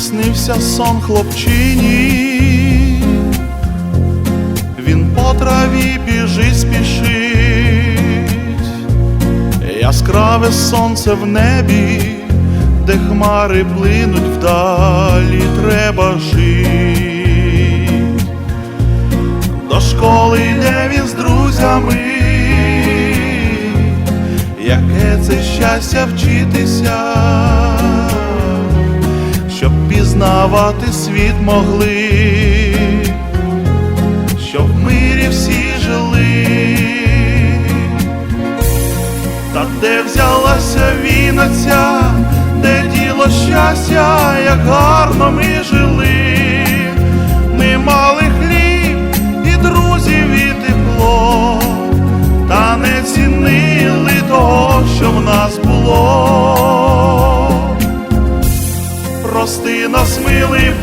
приснився сон хлопчині, він по траві біжить, спішить, яскраве сонце в небі, де хмари плинуть вдалі, треба жить. До школи йде він з друзями, яке це щастя вчитися, щоб пізнавати світ могли, щоб в мирі всі жили, та де взялася вінаця, де діло щастя, як гарно ми жили, ми мали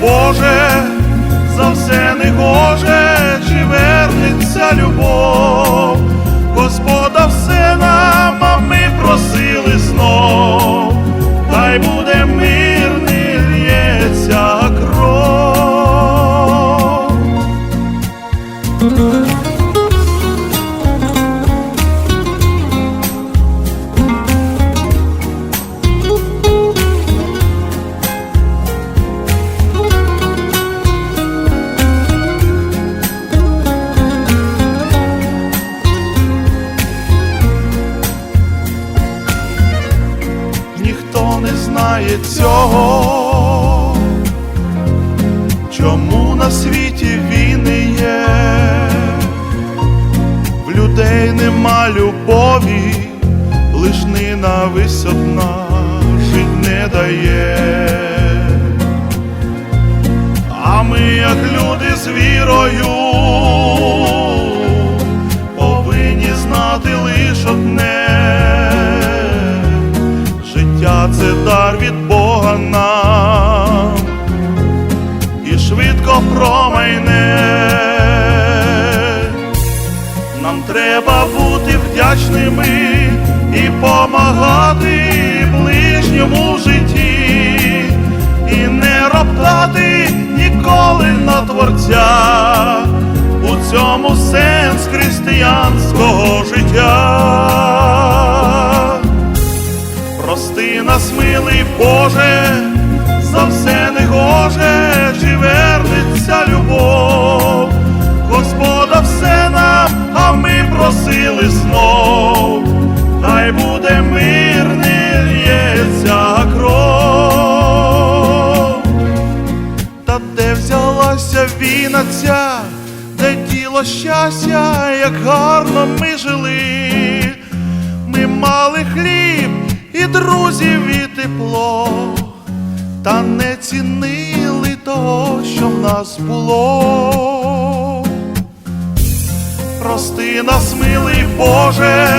Боже, за все негоже, чи вернеться любов, знає цього, чому на світі війни є, в людей нема любові, лиш ненависть одна жить не дає. А ми, як люди з вірою, треба бути вдячними і помагати ближньому в житті, і не роптати ніколи на творця. У цьому сенс християнського життя. Прости нас, милий Боже, ця, де діло щастя, як гарно ми жили, ми мали хліб і друзів, і тепло, та не цінили того, що в нас було. Прости нас, милий Боже,